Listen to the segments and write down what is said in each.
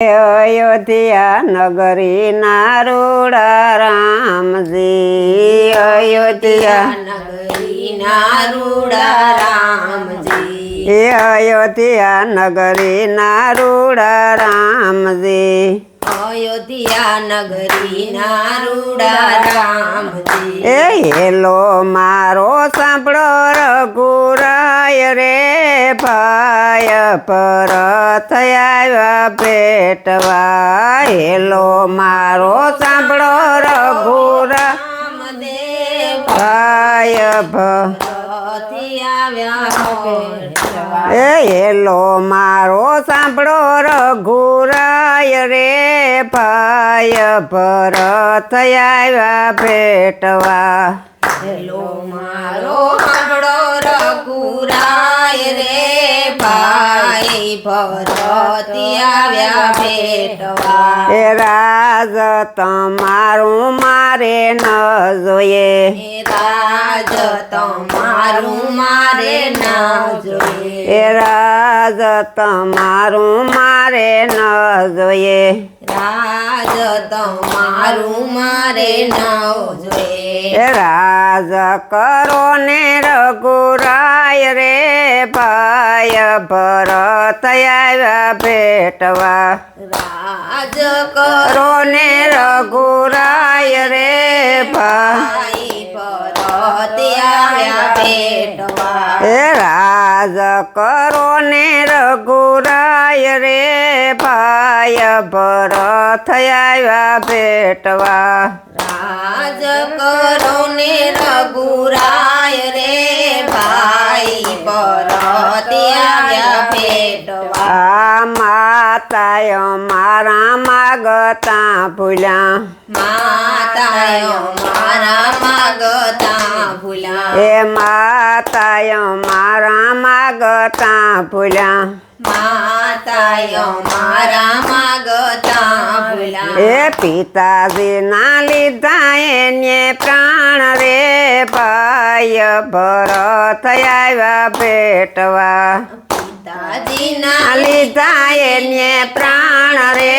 અયોધ્યા નગરી નારુડા રામજી. અયોધ્યા. નગરી નારુડા રામજી હે અયોધ્યા નગરી નારુડા રામજી. અયોધ્યા નગરી નારુડા રામજી એ હેલો મારો સાંભળો રઘુરાય રે ભાઈ પર થયા ભેટવા હેલો, મારો સાંભળો રઘુરા. ભાઈ ભ. એ હેલો, મારો સાંભળો રઘુરાય રે ભાય ભરત આવ્યા ભેટવા. હેલો મારો હમડો રઘુરાય રે ભાઈ ભરતી આવ્યા ભેટવા. એ રાજ તમારું મારે ન જોઈએ. રાજ તમારું મારે ન જોઈએ. એ રાજ તમારું મારે ન જોઈએ. રાજ તમારું મારે નાવ જોઈએ. રાજ કરો ને રઘુરાય રે ભાય ભરત આવ્યા ભેટવા. રાજ કરો ને રઘુરાય રે ભાઈ ભરત આવ્યા ભેટવા. રાજ કરો ને રઘુરાય રે ભાય ભરત આવ્યા ભેટવા. રાજ કરો ને રઘુરાય રે ભાઈ ભરતી આવ્યા ભેટવા. માતાય મારા માગતા ભૂલ્યા માતાય મારા માગતા ભૂલા. એ માતાય મારા માગતા ભૂલ્યા માતાય મારા માગતા ભૂલા. એ પિતાજી ના લીધા એને પ્રાણ રે ભાઈ ભરત આવ્યા ભેટવા. પિતાજીના ના લીધા એને પ્રાણ રે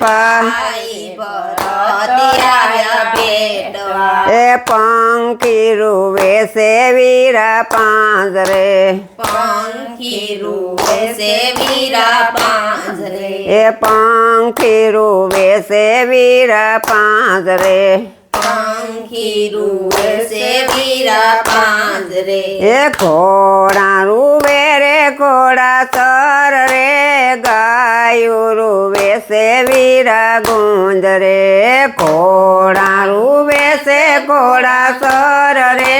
ભા ભાઈ ભરતી આવ્યા ભેટવા એ પંખી રૂવે છે વીરા પાંજરે પંખી રૂવે છે વીરા પાંજરે એ પંખી રૂવે છે વીરા પાંજરે પંખી રૂવે છે વીરા પાંજરે એ ઘોડા રૂવે રે ઘોડા સર રે ગાયું રૂવે છે વીરા ગુંજ રે ઘોડા રૂવે છે ઘોડા સર રે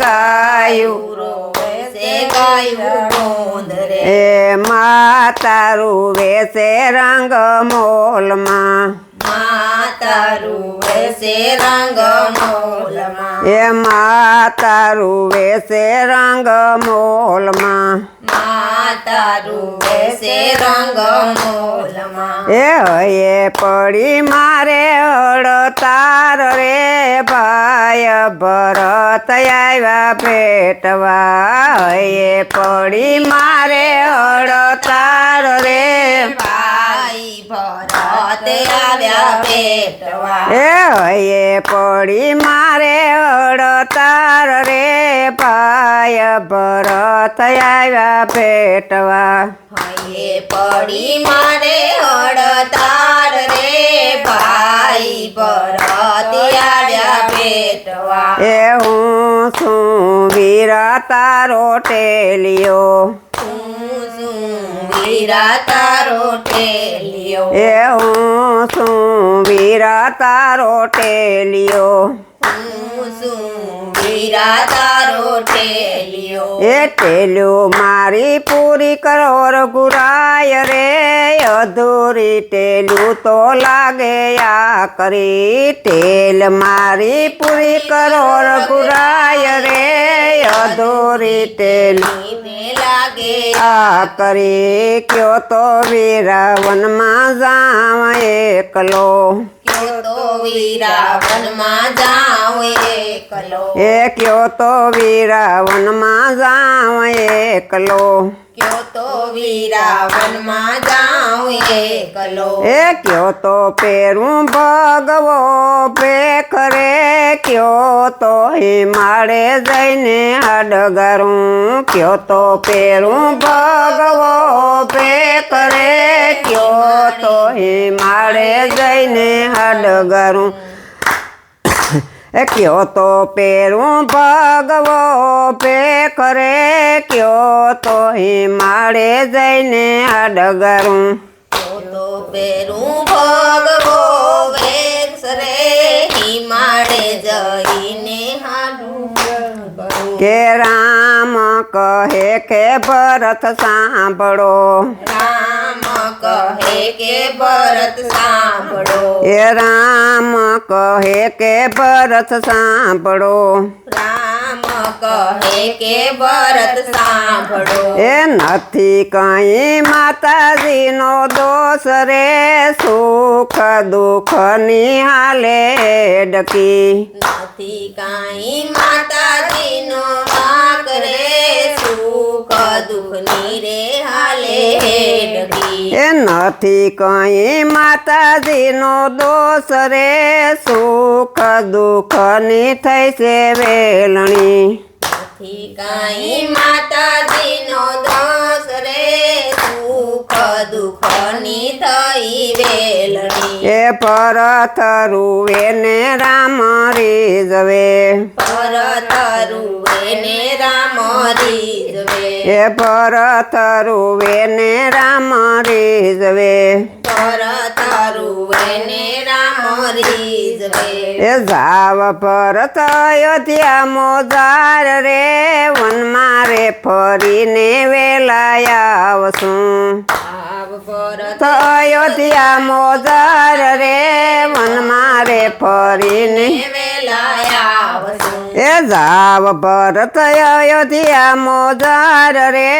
ગાયું રોવે છે ગાયું ગોંદરે એ માતા રૂવે છે રંગ મોલમાં માતા રૂવે છે રંગ મોલમાં એ માતા રૂવે છે રંગ મોલમાં એ હયે પડી મારે અડતાર રે ભાય ભરત આવ્યા ભેટવા. હયે પડી મારે અડતાર રે ભાઈ ભરત આવ્યા ભેટવા. એ હયે પડી મારે અડતાર રે પાય ભરત આવ્યા પેટવા હયે પડી મારે હડતાર રે ભાઈ ભરત આવ્યા પેટવા એ હું છું વીરા તારો ટેલિયો વીરા તારો ટેલિયો. એ હું છું વીરા તારો ટેલિયો. હું શું વીરા તારો ટેલિયો એ ટેલ્યું મારી પૂરી કરો રઘુરાય રે અધૂરી ટેલ્યું તો લાગે આ કરી ટેલ મારી પૂરી કરો રઘુરાય રે અધૂરી ટેલ ને લાગે આ કરી કયો તો વીરાવનમાં જાવ એકલો કયો તો વીરાવનમાં જાઉં એકલો એ કયો તો વીરાવનમાં જાઉં એકલો. કયો તો વીરા વનમાં જાઉં એકલો. એ કયો તો પેરું ભગવો પેખરે કયો તો હિમાળે જઈને હડગરું કયો તો પેરું ભગવો પેખરે કયો તો હિમાળે જઈને હડગરું. કયો તો પેરું ભગવો પે કરે કયો તો હિમાળે જઈને અડગરું તો પેરું ભગવો વેક્ષ રે હિમાડે જઈને કે રામ કહે કે ભરત સાંભળો. રામ કહે કે ભરત સાંભળો એ રામ કહે કે ભરત સાંભળો રામ કહે કે ભરત સાંભળો એ નથી કઈ માતાજીનો દોષ રે સુખ દુઃખ નિહાલે ડકી નથી કાંઈ માતાજીનો નથી કઈ માતાજીનો દોષ રે, સુખ દુઃખની થઈ છે વેલણી. નથી કાંઈ માતાજીનો દોષ રે એ પરત રૂવે ને રામ રીજવે પરત રૂવે ને રામ રીજવે એ પરત રૂવે ને રામ રીજવે પરત રૂવે ને રામ રીજવે એ જાવ પરત અયોધ્યા મોજાર રે વનમાં રે ફરીને વેલાયા આવશું. અયોધ્યા મોદર રે વનમાં રે ફરીને. એ જાવ ભરત અયોધ્યા મોદર રે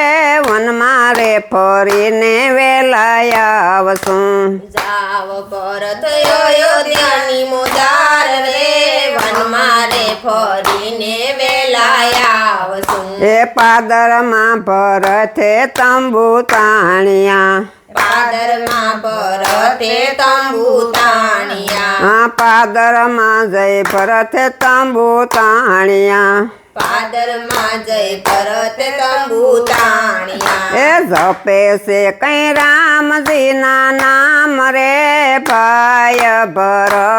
વનમાં રે ફરીને વેલાયા આવશું જાવ ભરત અયોધ્યાની મોદાર રે વનમાં રે ફરીને વેલાયા આવશું એ પાદરમાં ભરતે તંબુ તાણિયા. પાદરમાં પરતે તંબુ તાણિયા પાદરમાં તંબુ તાણિયા પાદરમાં જય પરત તંબુ તાણિયા એ જપે છે કઈ રામજીના નામ રે ભાઈ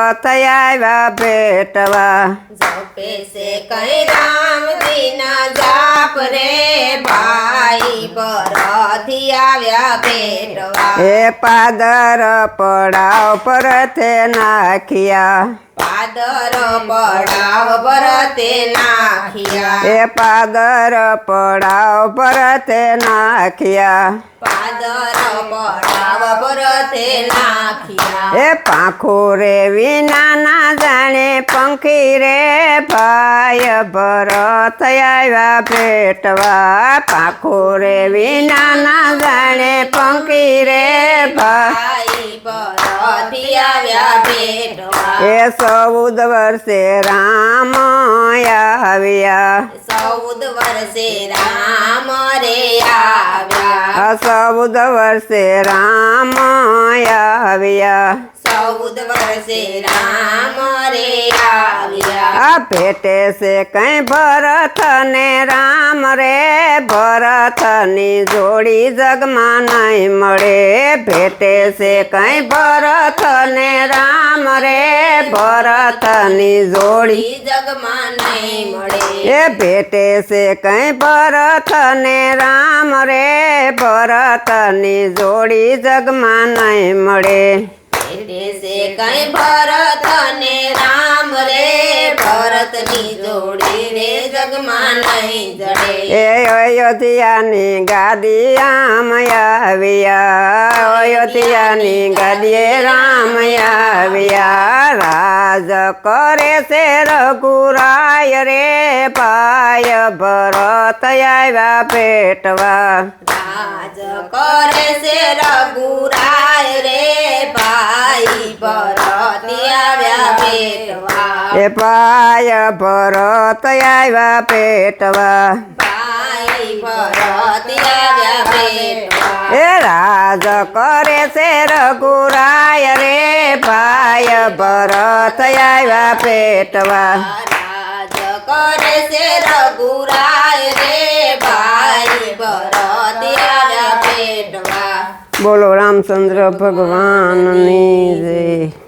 ભરત આવ્યા ભેટવા જપે છે કઈ રામજીના જાપ રે ભાઈ પરથી આવ્યા ભેટવા એ પાદર પડાવ પરતે નાખ્યા. પાદર પડાવ પરતે નાખ્યા. એ પાદર પડાવ પરતે નાખ્યા. પાદર પડાવ પરતે નાખ્યા. એ પાંખો રે વિના ના જાણે પંખી રે ભાઈ ભરત આવ્યા ભેટવા. પાંખો રે વિના ના જાણે પંખી રે ભાઈ ભાઈ પરથી આવ્યા ભેટવા એ ચૌદ વર્ષે રામ આવ્યા ચૌદ વર્ષે રામ રે આવ્યા આ ચૌદ વર્ષે રામ આવ્યા ચૌદ વર્ષે રામ રે આવ્યા આ ભેટે છે કઈ ભરત ને રામ રે ભરતની જોડી જગમાં નહીં મળે ભેટે છે કઈ ભરત ને રામ રે ભરતની જોડી ઈ જગમાં નહીં મળે એ ભેટે છે કઈ ભરત ને રામ રે ભરતની જોડી જગમાં નહીં મળે એટલે છે કઈ ભરત ને રામ રે ભરતની જોડી રે જગમાં નહીં જડે એ અયોધ્યાની ગાદી આમ આવ્યા અયોધ્યાની ગાદીએ રામ આવ્યા રાજ કરે છે રઘુરાય રે ભાઈ ભરત આવ્યા પેટવા રાજ કરે છે રઘુરાય રે ભાઈ ભરત આવ્યા પેટવા એ ભાઈ ભરત આવ્યા પેટવા. એ રાજ કરે છે રઘુરાય રે ભાઈ ભરત આવ્યા પેટવા. કરે છે રઘુરાય રે ભાઈ ભરત આવ્યા પેટવા. બોલો રામચંદ્ર ભગવાનની જય.